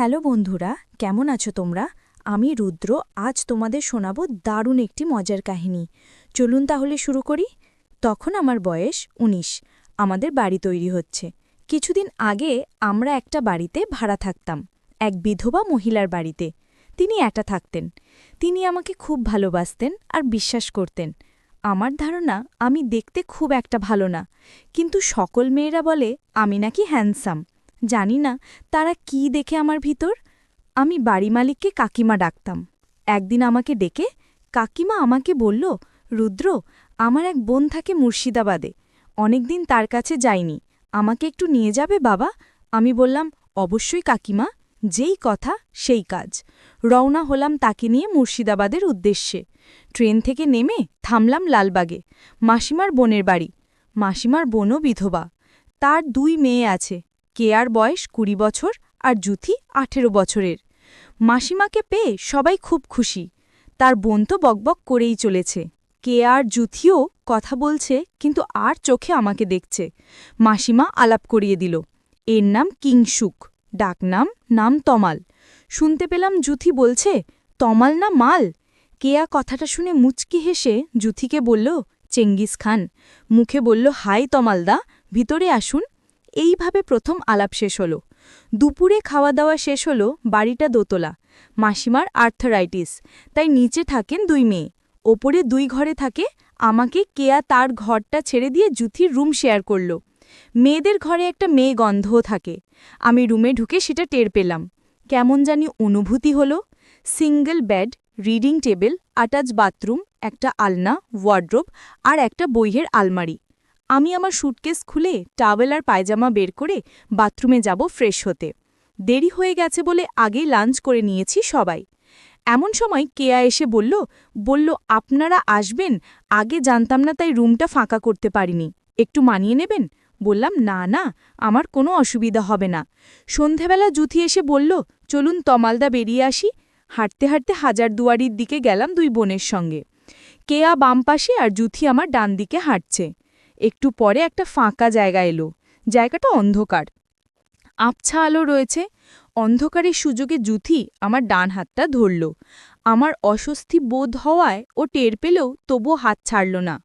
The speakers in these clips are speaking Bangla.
হ্যালো বন্ধুরা, কেমন আছো তোমরা? আমি রুদ্র, আজ তোমাদের শোনাবো দারুণ একটি মজার কাহিনী। চলুন তাহলে শুরু করি। তখন আমার বয়স ১৯ আমাদের বাড়ি তৈরি হচ্ছে। কিছুদিন আগে আমরা একটা বাড়িতে ভাড়া থাকতাম, এক বিধবা মহিলার বাড়িতে। তিনি একা থাকতেন। তিনি আমাকে খুব ভালোবাসতেন আর বিশ্বাস করতেন। আমার ধারণা, আমি দেখতে খুব একটা ভালো না। কিন্তু সকল মেয়েরা বলে, আমি নাকি হ্যান্ডসাম। জানি না তারা কি দেখে আমার ভিতর। আমি বাড়ি মালিককে কাকিমা ডাকতাম। একদিন আমাকে ডেকে কাকিমা আমাকে বলল, রুদ্র, আমার এক বোন থাকে মুর্শিদাবাদে। অনেকদিন তার কাছে যাইনি। আমাকে একটু নিয়ে যাবে বাবা? আমি বললাম, অবশ্যই কাকিমা, যেই কথা সেই কাজ। রওনা হলাম তাকে নিয়ে মুর্শিদাবাদের উদ্দেশ্যে। ট্রেন থেকে নেমে থামলাম লালবাগে, মাসিমার বোনের বাড়ি। মাসিমার বোনও বিধবা। তার দুই মেয়ে আছে। কেয়ার বয়স কুড়ি বছর আর জুথি আঠেরো বছরের। মাসিমাকে পেয়ে সবাই খুব খুশি। তার বোন তো বকবক করেই চলেছে। কেয়ার, জুথিও কথা বলছে, কিন্তু আর চোখে আমাকে দেখছে। মাসিমা আলাপ করিয়ে দিল। এর নাম কিংসুক, ডাকনাম নাম তমাল। শুনতে পেলাম জুথি বলছে, তমাল না মাল? কেয়া কথাটা শুনে মুচকি হেসে জুথিকে বলল, চেঙ্গিস খান। মুখে বলল, হাই তমালদা, ভিতরে আসুন। এইভাবে প্রথম আলাপ শেষ হলো। দুপুরে খাওয়া দাওয়া শেষ হলো বাড়িটা দোতলা, মাসিমার আর্থারাইটিস। তাই নিচে থাকেন দুই মেয়ে। ওপরে দুই ঘরে থাকে আমাকে কেয়া তার ঘরটা ছেড়ে দিয়ে জুথির রুম শেয়ার করল। মেয়েদের ঘরে একটা মেয়ে গন্ধও থাকে। আমি রুমে ঢুকে সেটা টের পেলাম। কেমন জানি অনুভূতি হলো। Single bed, reading table, attach bathroom, একটা আলনা, ওয়ার্ড্রোব আর একটা বইয়ের আলমারি। আমি আমার সুটকেস খুলে টাওয়েল আর পায়জামা বের করে বাথরুমে যাব ফ্রেশ হতে। দেরি হয়ে গেছে বলে আগেই লাঞ্চ করে নিয়েছি সবাই। এমন সময় কেয়া এসে বলল বলল, আপনারা আসবেন? আগে জানতাম না তাই রুমটা ফাঁকা করতে পারিনি। একটু মানিয়ে নেবেন? বললাম, না না, আমার কোনো অসুবিধা হবে না। সন্ধেবেলা জুথি এসে বলল, চলুন তমালদা বেরিয়ে আসি। হাঁটতে হাঁটতে হাজার দুয়ারির দিকে গেলাম দুই বোনের সঙ্গে। কেয়া বাম পাশে আর জুথি আমার ডান দিকে হাঁটছে। একটু পরে একটা ফাঁকা জায়গা এলো। জায়গাটা অন্ধকার। আবছা আলো রয়েছে। অন্ধকারের সুযোগে জুথি আমার ডান হাতটা ধরল। আমার অস্বস্তি বোধ হওয়ায় ও টের পেলেও তবুও হাত ছাড়ল না।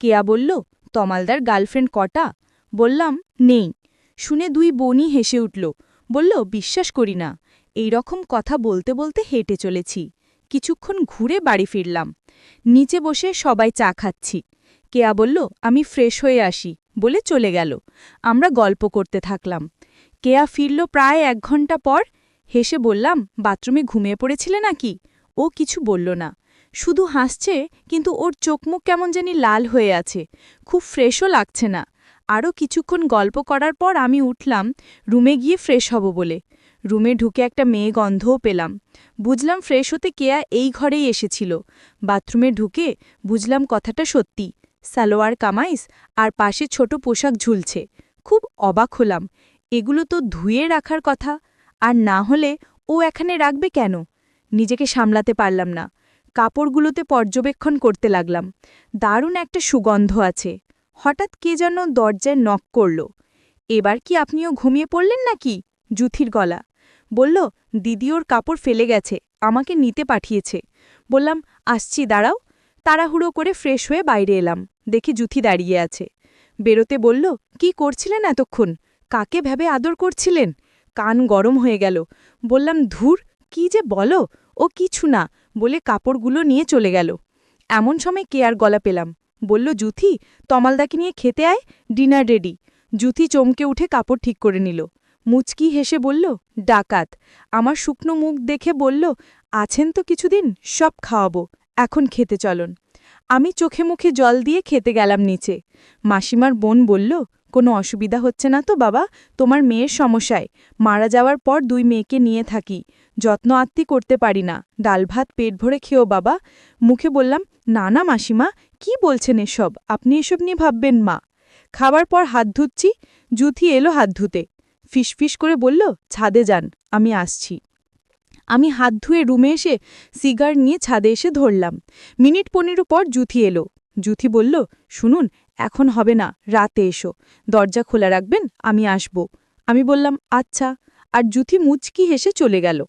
কেয়া বলল, তমালদার গার্লফ্রেন্ড কটা? বললাম, নেই। শুনে দুই বোনই হেসে উঠল। বলল, বিশ্বাস করি না। এই রকম কথা বলতে বলতে হেঁটে চলেছি। কিছুক্ষণ ঘুরে বাড়ি ফিরলাম। নিচে বসে সবাই চা খাচ্ছি। কেয়া বলল, আমি ফ্রেশ হয়ে আসি, বলে চলে গেল। আমরা গল্প করতে থাকলাম। কেয়া ফিরল প্রায় এক ঘণ্টা পর। হেসে বললাম, বাথরুমে ঘুমিয়ে পড়েছিলে নাকি? ও কিছু বলল না। শুধু হাসছে, কিন্তু ওর চোখমুখ কেমন জানি লাল হয়ে আছে। খুব ফ্রেশও লাগছে না। আরও কিছুক্ষণ গল্প করার পর আমি উঠলাম, রুমে গিয়ে ফ্রেশ হব বলে। রুমে ঢুকে একটা মেয়ে গন্ধও পেলাম। বুঝলাম ফ্রেশ হতে কেয়া এই ঘরেই এসেছিল। বাথরুমে ঢুকে বুঝলাম কথাটা সত্যি। সালোয়ার কামাইস আর পাশে ছোট পোশাক ঝুলছে। খুব অবাক হলাম। এগুলো তো ধুয়ে রাখার কথা। আর না হলে ও এখানে রাখবে কেন? নিজেকে সামলাতে পারলাম না। কাপড়গুলোতে পর্যবেক্ষণ করতে লাগলাম। দারুণ একটা সুগন্ধ আছে। হঠাৎ কে যেন দরজায় নক করল। এবার কি আপনিও ঘুমিয়ে পড়লেন নাকি? জুথির গলা। বলল, দিদি ওর কাপড় ফেলে গেছে। আমাকে নিতে পাঠিয়েছে। বললাম, আসছি, দাঁড়াও। তাড়াহুড়ো করে ফ্রেশ হয়ে বাইরে এলাম। দেখি জুথি দাঁড়িয়ে আছে। বেরোতে বলল, কি করছিলেন এতক্ষণ? কাকে ভেবে আদর করছিলেন? কান গরম হয়ে গেল। বললাম, ধুর, কি যে বলো? ও কিছু না। বলে কাপড়গুলো নিয়ে চলে গেল। এমন সময় কে আর গলা পেলাম। বলল, জুথি, তমালদাকে নিয়ে খেতে আয়, ডিনার রেডি। জুথি চমকে উঠে কাপড় ঠিক করে নিল। মুচকি হেসে বলল, ডাকাত। আমার শুকনো মুখ দেখে বলল, আছেন তো কিছুদিন, সব খাওয়াবো। এখন খেতে চলন। আমি চোখে মুখে জল দিয়ে খেতে গেলাম নিচে। মাসিমার বোন বলল, কোনো অসুবিধা হচ্ছে না তো বাবা? তোমার মেয়ের সমস্যায়। মারা যাওয়ার পর দুই মেয়েকে নিয়ে থাকি। যত্ন আত্মি করতে পারি না। ডাল ভাত পেট ভরে খেও বাবা। মুখে বললাম, না না মাসিমা, কি বলছেন এসব? আপনি এসব নিয়ে ভাববেন মা। খাবার পর হাত ধুচ্ছি, জুথি এলো হাত ধুতে। ফিসফিস করে বলল, ছাদে যান, আমি আসছি। আমি হাত ধুয়ে রুমে এসে সিগার নিয়ে ছাদে এসে ধরলাম। মিনিট পনেরো পর জুথি এলো। জুথি বলল, শুনুন, এখন হবে না, রাতে এসো। দরজা খোলা রাখবেন, আমি আসব। আমি বললাম আচ্ছা। আর জুথি মুচকি হেসে চলে গেল।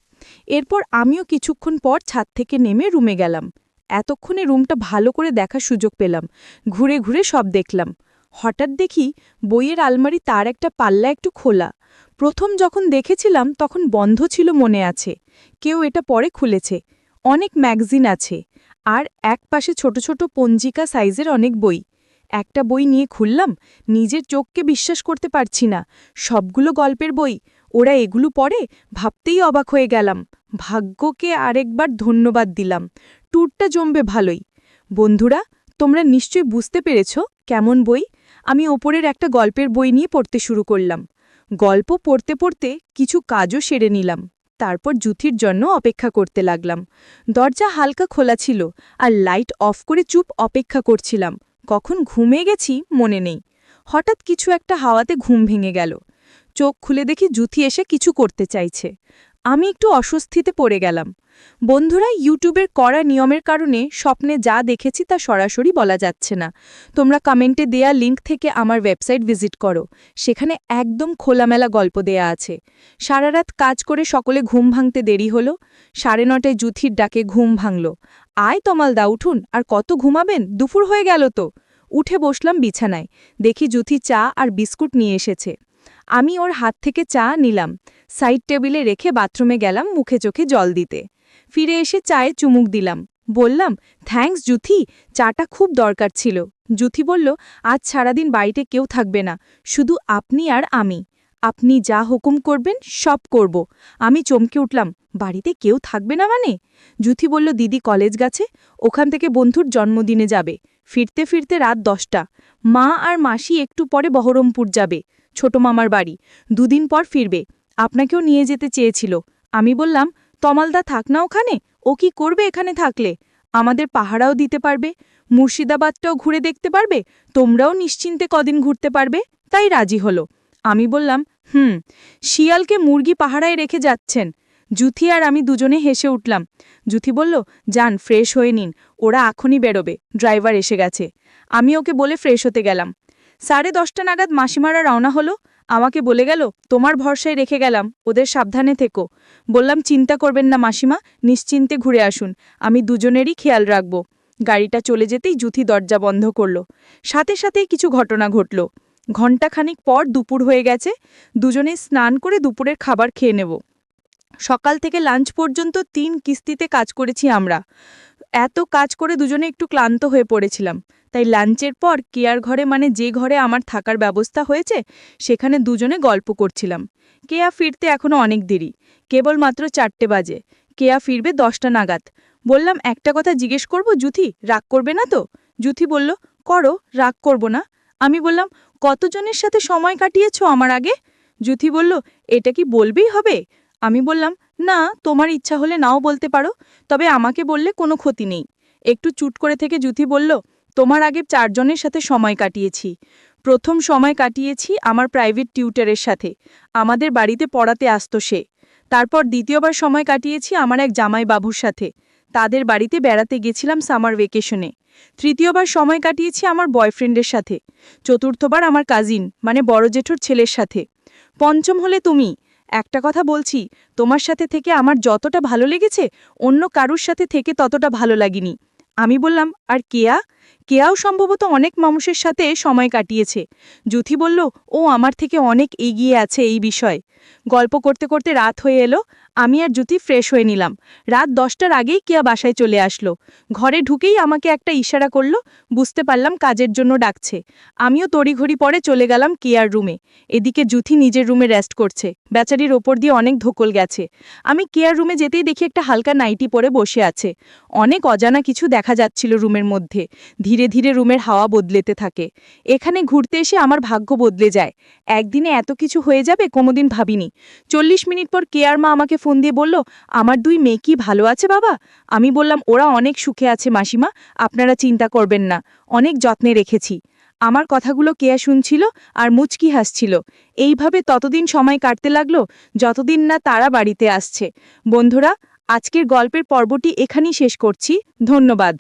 এরপর আমিও কিছুক্ষণ পর ছাদ থেকে নেমে রুমে গেলাম। এতক্ষণে রুমটা ভালো করে দেখার সুযোগ পেলাম। ঘুরে ঘুরে সব দেখলাম। হঠাৎ দেখি বইয়ের আলমারি তার একটা পাল্লা একটু খোলা। প্রথম যখন দেখেছিলাম, তখন বন্ধ ছিল মনে আছে। কেউ এটা পরে খুলেছে। অনেক ম্যাগজিন আছে। আর এক পাশে ছোট ছোট পঞ্জিকা সাইজের অনেক বই। একটা বই নিয়ে খুললাম, নিজের চোখকে বিশ্বাস করতে পারছি না। সবগুলো গল্পের বই। ওরা এগুলো পড়ে, ভাবতেই অবাক হয়ে গেলাম। ভাগ্যকে আরেকবার ধন্যবাদ দিলাম। ট্যুরটা জমবে ভালোই। বন্ধুরা, তোমরা নিশ্চয়ই বুঝতে পেরেছ কেমন বই? আমি ওপরের একটা গল্পের বই নিয়ে পড়তে শুরু করলাম। গল্প পড়তে পড়তে কিছু কাজও সেরে নিলাম। তারপর জুথির জন্য অপেক্ষা করতে লাগলাম। দরজা হালকা খোলা ছিল আর লাইট অফ করে চুপ অপেক্ষা করছিলাম। কখন ঘুমে গেছি মনে নেই। হঠাৎ কিছু একটা হাওয়াতে ঘুম ভেঙে গেল। চোখ খুলে দেখি জুথি এসে কিছু করতে চাইছে। আমি একটু অস্বস্তিতে পড়ে গেলাম। বন্ধুরা ইউটিউবের কড়া নিয়মের কারণে স্বপ্নে যা দেখেছি তা সরাসরি বলা যাচ্ছে না। তোমরা কমেন্টে দেয়া লিঙ্ক থেকে আমার ওয়েবসাইট ভিজিট করো। সেখানে একদম খোলামেলা গল্প দেয়া আছে। সারা রাত কাজ করে সকলে ঘুম ভাঙতে দেরি হলো। সাড়ে নটায় জুথির ডাকে ঘুম ভাঙল। আয় তমাল দা, উঠুন। আর কত ঘুমাবেন? দুপুর হয়ে গেল তো। উঠে বসলাম বিছানায়। দেখি জুথি চা আর বিস্কুট নিয়ে এসেছে। আমি ওর হাত থেকে চা নিলাম। সাইড টেবিলে রেখে বাথরুমে গেলাম মুখে চোখে জল দিতে। ফিরে এসে চায়ে চুমুক দিলাম। বললাম, থ্যাঙ্কস জুথি, চাটা খুব দরকার ছিল। জুথি বলল, আজ সারাদিন বাড়িতে কেউ থাকবে না, শুধু আপনি আর আমি। আপনি যা হুকুম করবেন সব করব। আমি চমকে উঠলাম, বাড়িতে কেউ থাকবে না মানে? জুথি বলল, দিদি কলেজ গেছে, ওখান থেকে বন্ধুর জন্মদিনে যাবে। ফিরতে ফিরতে রাত দশটা। মা আর মাসি একটু পরে বহরমপুর যাবে, ছোট মামার বাড়ি। দুদিন পর ফিরবে। আপনাকেও নিয়ে যেতে চেয়েছিল। আমি বললাম তমালদা থাক না ওখানে? ও কি করবে এখানে থাকলে? আমাদের পাহারাও দিতে পারবে, মুর্শিদাবাদটাও ঘুরে দেখতে পারবে, তোমরাও নিশ্চিন্তে কদিন ঘুরতে পারবে। তাই রাজি হলো। আমি বললাম, হুম, শিয়ালকে মুরগি পাহারায় রেখে যাচ্ছেন। জুথি আর আমি দুজনে হেসে উঠলাম। জুথি বলল, যান, ফ্রেশ হয়ে নিন, ওরা এখনই বেরোবে, ড্রাইভার এসে গেছে। আমি ওকে বলে ফ্রেশ হতে গেলাম। সাড়ে দশটা নাগাদ মাসিমারা রওনা হলো আমাকে বলে গেল, তোমার ভরসায় রেখে গেলাম, ওদের সাবধানে থেকো। বললাম, চিন্তা করবেন না মাসিমা, নিশ্চিন্তে ঘুরে আসুন, আমি দুজনেরই খেয়াল রাখব। গাড়িটা চলে যেতেই জুথি দরজা বন্ধ করল। সাথে সাথেই কিছু ঘটনা ঘটল। ঘণ্টাখানিক পর দুপুর হয়ে গেছে, দুজনে স্নান করে দুপুরের খাবার খেয়ে নেব। সকাল থেকে লাঞ্চ পর্যন্ত তিন কিস্তিতে কাজ করেছি আমরা। এত কাজ করে দুজনে একটু ক্লান্ত হয়ে পড়েছিলাম। তাই লাঞ্চের পর কেয়ার ঘরে মানে যে ঘরে আমার থাকার ব্যবস্থা হয়েছে, সেখানে দুজনে গল্প করছিলাম। কেয়া ফিরতে এখনও অনেক দেরি, কেবলমাত্র চারটে বাজে। কেয়া ফিরবে দশটা নাগাদ। বললাম, একটা কথা জিজ্ঞেস করব, জুথি? রাগ করবে না তো? জুথি বলল, করো, রাগ করব না। আমি বললাম, কতজনের সাথে সময় কাটিয়েছ আমার আগে? জুথি বলল, এটা কি বলবেই হবে? আমি বললাম না, তোমার ইচ্ছা হলে নাও বলতে পারো, তবে আমাকে বললে কোনো ক্ষতি নেই। একটু চুট করে থেকে জুথি বলল, তোমার আগে চারজনের সাথে সময় কাটিয়েছি। প্রথম সময় কাটিয়েছি আমার প্রাইভেট টিউটারের সাথে। আমাদের বাড়িতে পড়াতে আসত সে। তারপর দ্বিতীয়বার সময় কাটিয়েছি আমার এক জামাই বাবুর সাথে। তাদের বাড়িতে বেড়াতে গেছিলাম সামার ভেকেশনে তৃতীয়বার সময় কাটিয়েছি আমার বয়ফ্রেন্ডের সাথে। চতুর্থবার আমার কাজিন মানে বড় জেঠুর ছেলের সাথে। পঞ্চম হলে তুমি একটা কথা বলছি, তোমার সাথে থেকে আমার যতটা ভালো লেগেছে, অন্য কারুর সাথে থেকে ততটা ভালো লাগেনি। আমি বললাম, আর কেয়া? কেয়াও সম্ভবত অনেক মানুষের সাথে সময় কাটিয়েছে। জুথি বলল, ও আমার থেকে অনেক এগিয়ে আছে এই বিষয়। গল্প করতে করতে রাত হয়ে এলো। আমি আর জুতি ফ্রেশ হয়ে নিলাম। রাত দশটার আগেই কেয়া বাসায় চলে আসলো। ঘরে ঢুকেই আমাকে একটা ইশারা করল, বুঝতে পারলাম কাজের জন্য ডাকছে। আমিও তড়িঘড়ি পরে চলে গেলাম কেয়ার রুমে। এদিকে জুথি নিজের রুমে রেস্ট করছে। বেচারির ওপর দিয়ে অনেক ধকল গেছে। আমি কেয়ার রুমে যেতেই দেখি একটা হালকা নাইটি পরে বসে আছে। অনেক অজানা কিছু দেখা যাচ্ছিল রুমের মধ্যে। ধীরে ধীরে রুমের হাওয়া বদলেতে থাকে। এখানে ঘুরতে এসে আমার ভাগ্য বদলে যায়। একদিনে এত কিছু হয়ে যাবে কোনোদিন ভাবিনি। চল্লিশ মিনিট পর কেয়ার মা আমাকে ফোন দিয়ে বলল, আমার দুই মেয়ে কি ভালো আছে বাবা? আমি বললাম, ওরা অনেক সুখে আছে মাসিমা, আপনারা চিন্তা করবেন না, অনেক যত্নে রেখেছি। আমার কথাগুলো কেয়া শুনছিল আর মুচকি হাসছিল। এইভাবে ততদিন সময় কাটতে লাগল, যতদিন না তারা বাড়িতে আসছে। বন্ধুরা, আজকের গল্পের পর্বটি এখানেই শেষ করছি। ধন্যবাদ।